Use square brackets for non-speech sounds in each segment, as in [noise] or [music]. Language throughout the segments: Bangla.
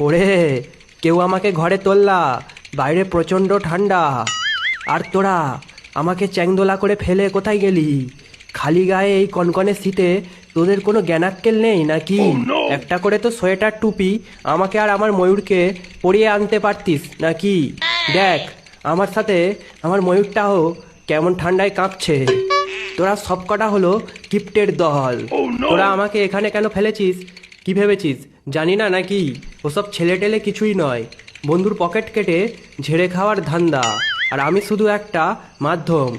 ওরে কেউ আমাকে ঘরে তোললা বাইরে প্রচণ্ড ঠান্ডা আর তোরা আমাকে চ্যাংদোলা করে ফেলে কোথায় গেলি? খালি গায়ে এই কনকনে শীতে তোদের কোনো জ্ঞানাক্কেল নেই নাকি? একটা করে তো সোয়েটার টুপি আমাকে আর আমার ময়ূরকে পরিয়ে আনতে পারতিস নাকি? দেখ আমার সাথে আমার ময়ূরটাও কেমন ঠান্ডায় কাঁপছে। তোরা সবকটা হলো গিফটের দল। তোরা আমাকে এখানে কেন ফেলেছিস? কি ভেবেছিস? জানি না নাকি ওসব ছেলে টেলে কিছুই নয়। বন্ধুর পকেট কেটে ঝেড়ে খাওয়ার ধান্দা আর আমি শুধু একটা মাধ্যম।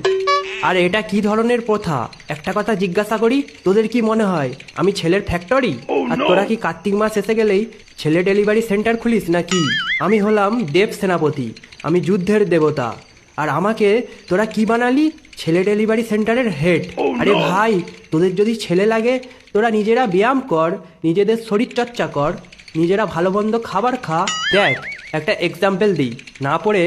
আর এটা কি ধরনের প্রথা? একটা কথা জিজ্ঞাসা করি তোদের কি মনে হয় আমি ছেলের ফ্যাক্টরি আর তোরা কি কার্তিক মাস এসে গেলেই ছেলে ডেলিভারি সেন্টার খুলিস নাকি? আমি হলাম দেব সেনাপতি আমি যুদ্ধের দেবতা। আর আমাকে তোরা কি বানালি? ছেলে ডেলিভারি সেন্টারের হেড। আরে ভাই তোদের যদি ছেলে লাগে তোরা নিজেরা ব্যায়াম কর নিজেদের শরীর চর্চা কর নিজেরা ভালো মন্দ খাবার খা। দেখ একটা এক্সাম্পল দিই। না পড়ে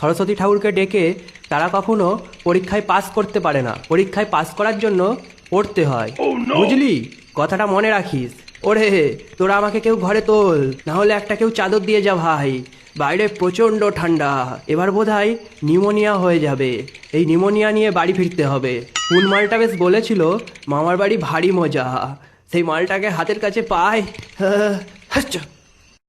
সরস্বতী ঠাকুরকে ডেকে তারা কখনো পরীক্ষায় পাস করতে পারে না। পরীক্ষায় পাস করার জন্য পড়তে হয়। বুঝলি? কথাটা মনে রাখিস। ওরে তোরা আমাকে কেউ ঘরে তোল না হলে একটা কেউ চাদর দিয়ে যা ভাই। বাইরে প্রচণ্ড ঠান্ডা। এবার বোধ হয় নিউমোনিয়া হয়ে যাবে। এই নিউমোনিয়া নিয়ে বাড়ি ফিরতে হবে। কোন মালটা বেশ বলেছিল মামার বাড়ি ভারী মজা। সেই মালটাকে হাতের কাছে পায়। [laughs] হ্যাঁ, হাচ্চা